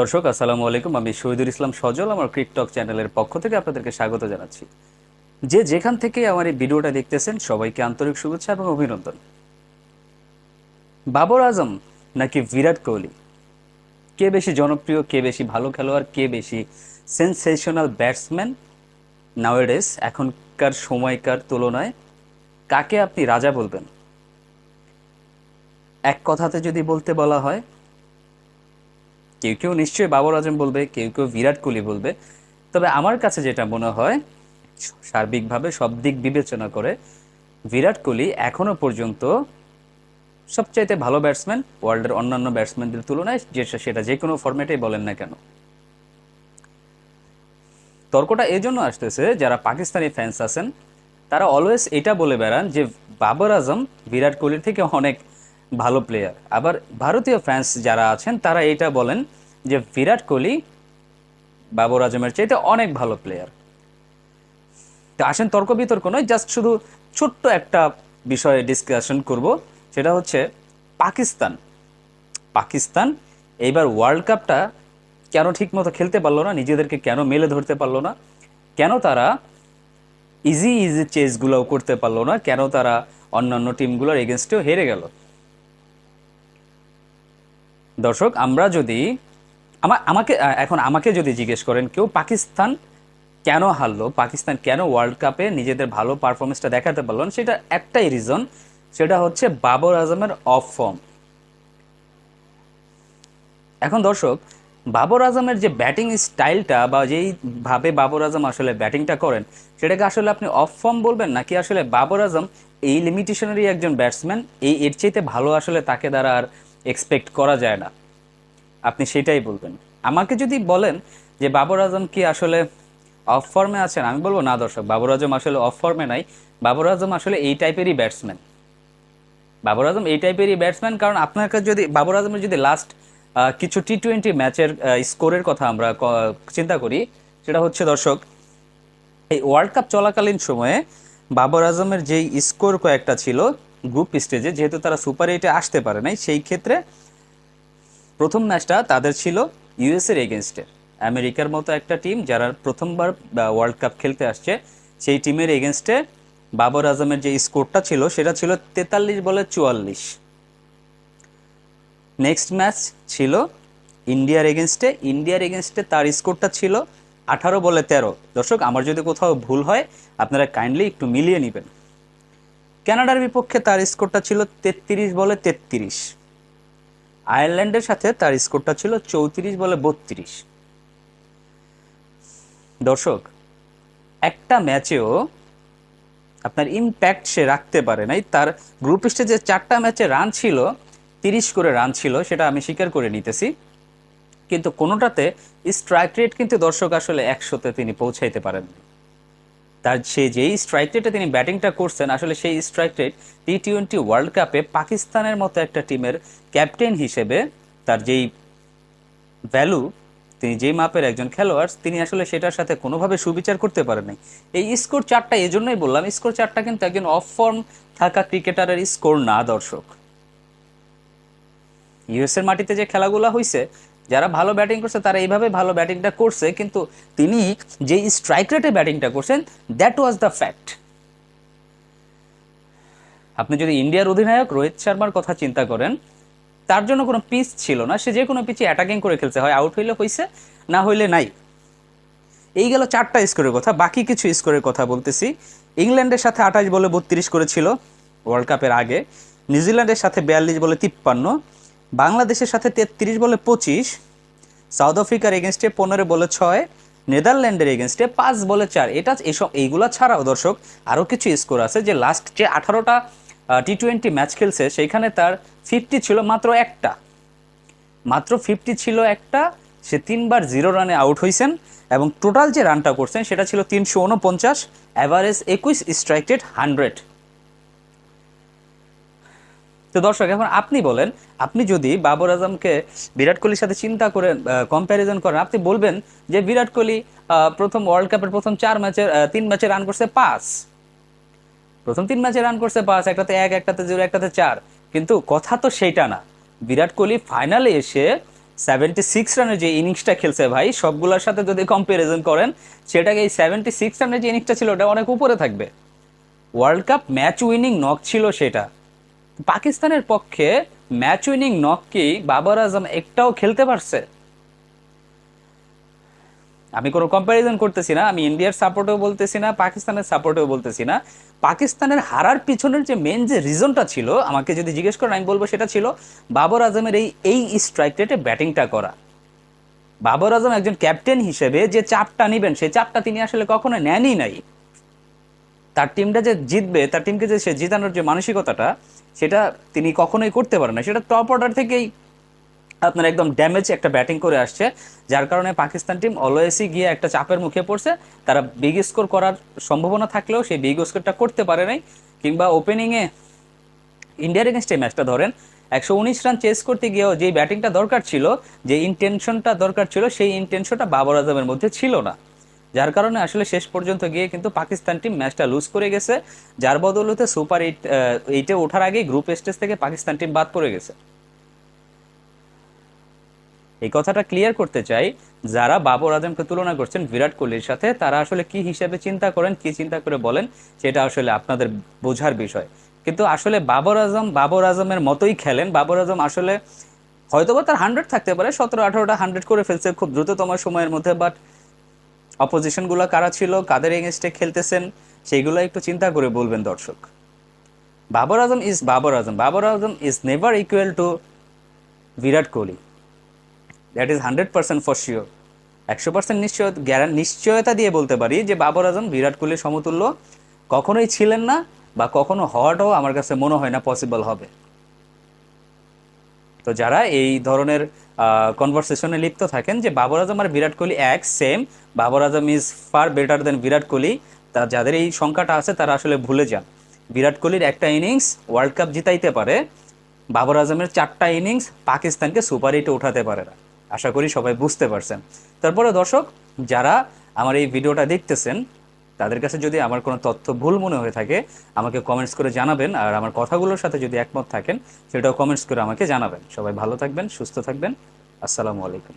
দর্শক, আসসালামু আলাইকুম। আমি শহীদুল ইসলাম সজল, আমার ক্রিকটক চ্যানেলের পক্ষ থেকে আপনাদেরকে স্বাগত জানাচ্ছি। যে যেখান থেকে আমার এই ভিডিওটা দেখতেছেন, সবাইকে আন্তরিক শুভেচ্ছা এবং অভিনন্দন। বাবর আজম নাকি বিরাট কোহলি? কে বেশি জনপ্রিয়, কে বেশি ভালো খেলোয়াড়, কে বেশি সেন্সেশনাল ব্যাটসম্যান নাওয়েডেস এখনকার সময়কার তুলনায় কাকে আপনি রাজা বলবেন? এক কথাতে যদি বলতে বলা হয় কেউ কেউ নিশ্চয়ই বাবর আজম বলবে, কেউ কেউ বিরাট কোহলি বলবে। তবে আমার কাছে যেটা মনে হয়, সার্বিকভাবে সব দিক বিবেচনা করে, বিরাট কোহলি এখনও পর্যন্ত সবচাইতে ভালো ব্যাটসম্যান, ওয়ার্ল্ডের অন্যান্য ব্যাটসম্যানদের তুলনায় যে সেটা যে কোনো ফরম্যাটেই বলেন না কেন। তর্কটা এই জন্য আসতেছে, যারা পাকিস্তানি ফ্যান্স আছেন, তারা অলওয়েজ এটা বলে বেড়ান যে বাবর আজম বিরাট কোহলির থেকে অনেক ভালো প্লেয়ার আবার ভারতীয় ফ্যান্স যারা আছেন, তারা এটা বলেন যে বিরাট কোহলি বাবর আজমের চাইতে অনেক ভালো প্লেয়ার তো আসেন তর্ক বিতর্ক নয় জাস্ট শুধু ছোট্ট একটা বিষয়ে ডিসকাশন করব। সেটা হচ্ছে পাকিস্তান। পাকিস্তান এইবার ওয়ার্ল্ড কাপটা কেন ঠিকমতো খেলতে পারল না, নিজেদেরকে কেন মেলে ধরতে পারল না, কেন তারা ইজি ইজি চেসগুলোও করতে পারল না, কেন তারা অন্যান্য টিমগুলোর এগেনস্টেও হেরে গেল। দর্শক, আমরা যদি আমা- আমাকে এখন আমাকে যদি জিজ্ঞেস করেন, কেউ পাকিস্তান কেন হারলো? পাকিস্তান কেন ওয়ার্ল্ড কাপে নিজেদের ভালো পারফরমেন্সটা দেখাতে পারল সেটা একটাই রিজন সেটা হচ্ছে বাবর আজমের অফ ফর্ম এখন দর্শক, বাবর আজমের যে ব্যাটিং স্টাইলটা বা যেইভাবে বাবর আজম আসলে ব্যাটিংটা করেন, সেটাকে আসলে আপনি অফ ফর্ম বলবেন? নাকি আসলে বাবর আজম এই লিমিটেশনেরই একজন ব্যাটসম্যান এই এর চাইতে ভালো আসলে তাকে দ্বারা আর এক্সপেক্ট করা যায় না। আপনি সেটাই বলবেন। আমাকে যদি বলেন যে বাবর আজম কি আসলে অফ ফর্মে আছেন, আমি বলব না দর্শক, বাবর আজম আসলে অফ ফর্মে নাই। বাবর আজম আসলে এই টাইপেরই ব্যাটসম্যান বাবর আজম এই টাইপেরই ব্যাটসম্যান কারণ আপনার কাছে যদি বাবর আজমের যদি লাস্ট কিছু টি টোয়েন্টি ম্যাচের স্কোরের কথা আমরা চিন্তা করি, সেটা হচ্ছে দর্শক, এই ওয়ার্ল্ড কাপ চলাকালীন সময়ে বাবর আজমের যেই স্কোর কয়েকটা ছিল গ্রুপ স্টেজে যেহেতু তারা সুপার এইটে আসতে পারে নাই, সেই ক্ষেত্রে প্রথম ম্যাচটা তাদের ছিল ইউএসের এগেনস্টে আমেরিকার মতো একটা টিম যারা প্রথমবার ওয়ার্ল্ড কাপ খেলতে আসছে, সেই টিমের এগেনস্টে বাবর আজমের যে স্কোরটা ছিল, সেটা ছিল তেতাল্লিশ বলে চুয়াল্লিশ। নেক্সট ম্যাচ ছিল ইন্ডিয়ার এগেনস্টে ইন্ডিয়ার এগেনস্টে তার স্কোরটা ছিল আঠারো বলে তেরো। দর্শক, আমার যদি কোথাও ভুল হয়, আপনারা কাইন্ডলি একটু মিলিয়ে নেবেন। কানাডার বিপক্ষে তার স্কোরটা ছিল তেত্রিশ বলে তেত্রিশ। আয়ারল্যান্ডের সাথে তার স্কোরটা ছিল চৌত্রিশ বলে বত্রিশ। দর্শক, একটা ম্যাচেও আপনার ইম্প্যাক্ট সে রাখতে পারে নাই। তার গ্রুপ স্টেজে চারটা ম্যাচে রান ছিল, তিরিশ করে রান ছিল, সেটা আমি স্বীকার করে নিতেছি। কিন্তু কোনোটাতে স্ট্রাইক রেট কিন্তু দর্শক আসলে একশোতে তিনি পৌঁছাইতে পারেননি। তার সে যেই স্ট্রাইক রেটে তিনি ব্যাটিংটা করছেন, আসলে সেই strike rate T twenty world কাপে পাকিস্তানের মতো একটা টিমের ক্যাপ্টেন হিসেবে তার যেই ভ্যালু তিনি যেই মাপের একজন খেলোয়াড়, তিনি আসলে সেটার সাথে কোনোভাবে সুবিচার করতে পারেন নাই। এই স্কোর চারটা এই জন্যই বললাম স্কোর চারটা কিন্তু একজন অফ ফর্ম থাকা ক্রিকেটারের স্কোর না, দর্শক। ইউএসের মাটিতে যে খেলাগুলো হয়েছে যারা ভালো ব্যাটিং করছে, তারা এইভাবে ভালো ব্যাটিংটা করছে, কিন্তু তিনি যে স্ট্রাইক রেটে ব্যাটিংটা করছেন দ্যাট ওয়াজ দ্য ফ্যাক্ট আপনি যদি ইন্ডিয়ার অধিনায়ক রোহিত শর্মার কথা চিন্তা করেন, তার জন্য কোনো পিচ ছিল না, সে যে কোনো পিচে অ্যাটাকিং করে খেলছে, হয় আউট হইলে হইছে, না হইলে নাই। এই গেল চারটা স্কোরের কথা, বাকি কিছু স্কোরের কথা বলতেছি। ইংল্যান্ডের সাথে আঠাশ বলে বত্রিশ করেছিল ওয়ার্ল্ড কাপের আগে। নিউজিল্যান্ডের সাথে বিয়াল্লিশ বলে তিপ্পান্ন বাংলাদেশের সাথে তেত্রিশ বলে পঁচিশ, সাউথ আফ্রিকার এগেনস্টে পনেরো বলে ছয়, নেদারল্যান্ডের এগেনস্টে পাঁচ বলে চার। এটা এসব এইগুলা ছাড়াও দর্শক আরও কিছু স্কোর আছে যে লাস্ট যে আঠারোটা টি টোয়েন্টি ম্যাচ খেলছে সেইখানে তার ফিফটি ছিল মাত্র একটা। মাত্র ফিফটি ছিল একটা, সে তিনবার জিরো রানে আউট হয়েছেন এবং টোটাল যে রানটা করছেন সেটা ছিল তিনশো উনপঞ্চাশ অ্যাভারেজ একুশ স্ট্রাইক হান্ড্রেড তো দর্শক, এখন আপনি বলেন আপনি যদি বাবর আজমকে বিরাট কোহলির সাথে চিন্তা করে কম্প্যারিজন করেন, আপনি বলবেন যে বিরাট কোহলি প্রথম ওয়ার্ল্ড কাপের প্রথম চার ম্যাচে তিন ম্যাচে রান করছে পাঁচ। প্রথম তিন ম্যাচে রান করছে পাঁচ, একটাতে এক, একটাতে জিরো একটাতে চার। কিন্তু কথা তো সেইটা না। বিরাট কোহলি ফাইনালে এসে সেভেন্টি সিক্স রানের যে ইনিংসটা খেলছে ভাই, সবগুলোর সাথে যদি কম্পারিজন করেন, সেটাকে এই সেভেন্টি সিক্স রানের যে ইনিংসটা ছিল, ওটা অনেক উপরে থাকবে। World cup match winning knock ছিল সেটা। পাকিস্তানের পক্ষে ম্যাচ উইনিং নক কি বাবর আজম একটাও খেলতে পারছে? আমি কোনো কম্প্যারিজন করতেছি না, আমি ইন্ডিয়ার সাপোর্টেও বলতেছি না, পাকিস্তানের সাপোর্টেও বলতেছি না। পাকিস্তানের হারার পিছনের যে মেন যে রিজনটা ছিল, আমাকে যদি জিজ্ঞেস করেন, আমি বলব সেটা ছিল বাবর আজমের এই এই স্ট্রাইক রেটে ব্যাটিংটা করা। বাবর আজম একজন ক্যাপ্টেন হিসেবে যে চাপটা নেবেন সেই চাপটা তিনি আসলে কখনো নেনই নাই। তার টিমটা যে জিতবে, তার টিমকে যে সে জিতানোর যে মানসিকতাটা, সেটা তিনি কখনোই করতে পারেন না। সেটা টপ অর্ডার থেকেই আপনার একদম ড্যামেজ একটা ব্যাটিং করে আসছে, যার কারণে পাকিস্তান টিম অলওয়েসই গিয়ে একটা চাপের মুখে পড়ছে। তারা বিগ স্কোর করার সম্ভাবনা থাকলেও সেই বিগ স্কোরটা করতে পারে নাই, কিংবা ওপেনিংয়ে ইন্ডিয়ার এগেনস্ট এই ম্যাচটা ধরেন, একশো উনিশ রান চেস করতে গিয়েও যে ব্যাটিংটা দরকার ছিল যে ইন্টেনশনটা দরকার ছিল, সেই ইন্টেনশনটা বাবর আজমের মধ্যে ছিল না। যার কারণে আসলে শেষ পর্যন্ত গিয়ে কিন্তু পাকিস্তান টিম ম্যাচটা লুজ করে গেছে। যার বদৌলতে সুপার এইট এইটে ওঠার আগেই গ্রুপ স্টেজ থেকে পাকিস্তান টিম বাদ পড়ে গেছে। এই কথাটা ক্লিয়ার করতে চাই, যারা বাবর আজমকে তুলনা করছেন বিরাট কোহলির সাথে, তারা আসলে কি হিসাবে চিন্তা করেন, কি চিন্তা করে বলেন, সেটা আসলে আপনাদের বোঝার বিষয়। কিন্তু আসলে বাবর আজম, বাবর আজমের মতোই খেলেন। বাবর আজম আসলে হয়তোবা তার হান্ড্রেড থাকতে পারে, সতেরো আঠারোটা হান্ড্রেড করে ফেলছে খুব দ্রুততম সময়ের মধ্যে বাট অপোজিশনগুলো কারা ছিল, কাদের এগেনস্টে খেলতেছেন, সেইগুলো একটু চিন্তা করে বলবেন দর্শক। Babar Azam is Babar Azam. Babar Azam is never equal to Virat Kohli. That is hundred percent for sure একশো পার্সেন্ট নিশ্চয় নিশ্চয়তা দিয়ে বলতে পারি যে বাবর আজম বিরাট কোহলির সমতুল্য। কখনোই ছিলেন না বা কখনো হওয়াটাও আমার কাছে মনে হয় না পসিবল হবে। তো যারা এই ধরনের কনভারসেশনে লিপ্ত থাকেন যে বাবর আজম আর বিরাট কোহলি এক same Babar Azam is far better than Virat Kohli. তা যাদের এই সংখ্যাটা আছে, তারা আসলে ভুলে যান। বিরাট কোহলির একটা ইনিংস ওয়ার্ল্ড কাপ জিতাইতে পারে। বাবর আজমের চারটা ইনিংস পাকিস্তানকে সুপার এইটে উঠাতে পারে না। আশা করি সবাই বুঝতে পারছেন। তারপরে দর্শক, যারা আমার এই ভিডিওটা দেখতেছেন তাদের কাছে যদি আমার কোনো তথ্য ভুল মনে হয়ে থাকে, আমাকে কমেন্টস করে জানাবেন আর আমার কথাগুলোর সাথে যদি একমত থাকেন, সেটাও কমেন্টস করে আমাকে জানাবেন। সবাই ভালো থাকবেন, সুস্থ থাকবেন। আসসালামু আলাইকুম।